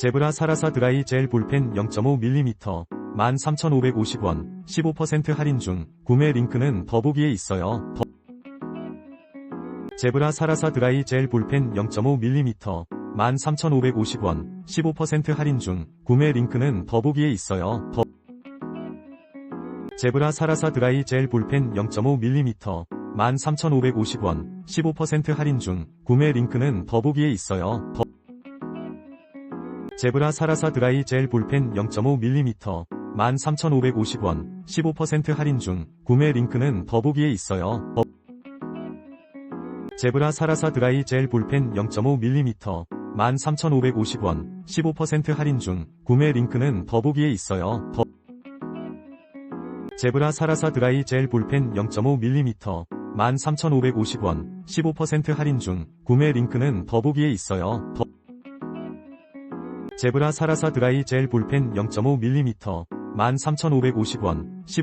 제브라 사라사 드라이 젤 볼펜 0.5mm 13,550원 15% 할인 중 구매 링크는 더보기에 있어요. 더... 제브라 사라사 드라이 젤 볼펜 0.5mm 13,550원 15% 할인 중 구매 링크는 더보기에 있어요. 더... 제브라 사라사 드라이 젤 볼펜 0.5mm 13,550원 15% 할인 중 구매 링크는 더보기에 있어요. 더... 제브라 사라사 드라이 젤 볼펜 0.5mm 13,550원 15% 할인 중 구매 링크는 더보기에 있어요. 더... 제브라 사라사 드라이 젤 볼펜 0.5mm 13,550원 15% 할인 중 구매 링크는 더보기에 있어요. 더... 제브라 사라사 드라이 젤 볼펜 0.5mm 13,550원 15% 할인 중 구매 링크는 더보기에 있어요. 더... 제브라 사라사 드라이 젤 볼펜 0.5mm 13,550원 15